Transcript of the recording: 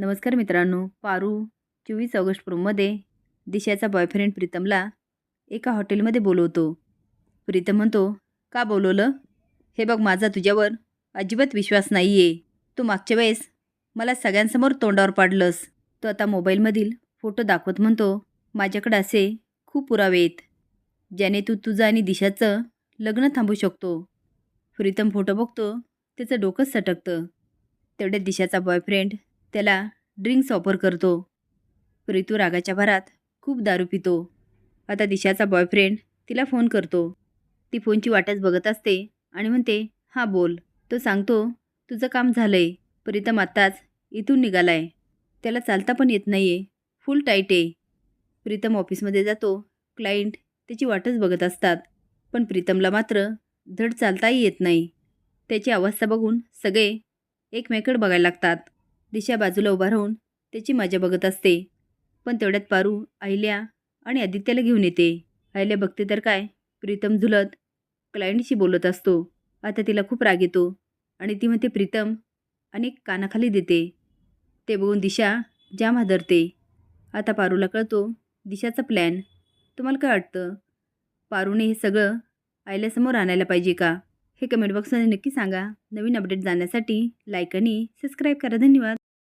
नमस्कार मित्रांनो पारू चोवीस ऑगस्ट प्रोमध्ये दिशाचा बॉयफ्रेंड प्रीतमला एका हॉटेलमध्ये बोलवतो. प्रीतम म्हणतो का बोलवलं? हे बघ माझा तुझ्यावर अजिबात विश्वास नाही आहे तू मागच्या वेळेस मला सगळ्यांसमोर तोंडावर पाडलंस. तो आता मोबाईलमधील फोटो दाखवत म्हणतो माझ्याकडे असे खूप पुरावे आहेत ज्याने तू तुझं आणि दिशाचं लग्न थांबू शकतो. प्रीतम फोटो बघतो त्याचं डोकंच सटकतं. तेवढ्या दिशाचा बॉयफ्रेंड त्याला ड्रिंक्स ऑफर करतो. प्रीतू रागाच्या भरात खूप दारू पितो. आता दिशाचा बॉयफ्रेंड तिला फोन करतो. ती फोनची वाटच बघत असते आणि म्हणते हां बोल. तो सांगतो तुझं काम झालं आहे प्रीतम आत्ताच इथून निघालाय. त्याला चालता पण येत नाही आहे फुल टाईट आहे. प्रीतम ऑफिसमध्ये जातो. क्लायंट त्याची वाटच बघत असतात. पण प्रीतमला मात्र धड चालताही येत नाही. त्याची अवस्था बघून सगळे एकमेकड बघायला लागतात. दिशा बाजूला उभा राहून त्याची मजा बघत असते. पण तेवढ्यात पारू अहिल्या आणि आदित्याला घेऊन येते. अहिल्या बघते तर काय? प्रीतम झुलत क्लायंटशी बोलत असतो. आता तिला खूप राग येतो आणि ती म्हणते प्रीतम आणि कानाखाली देते. ते बघून दिशा जाम हादरते. आता पारूला कळतो दिशाचा प्लॅन. तुम्हाला काय वाटतं? पारूने हे सगळं आयल्यासमोर आणायला पाहिजे का? हे कमेंट बॉक्समध्ये नक्की सांगा. नवीन अपडेट जाण्यासाठी लाईक आणि सबस्क्राईब करा. धन्यवाद.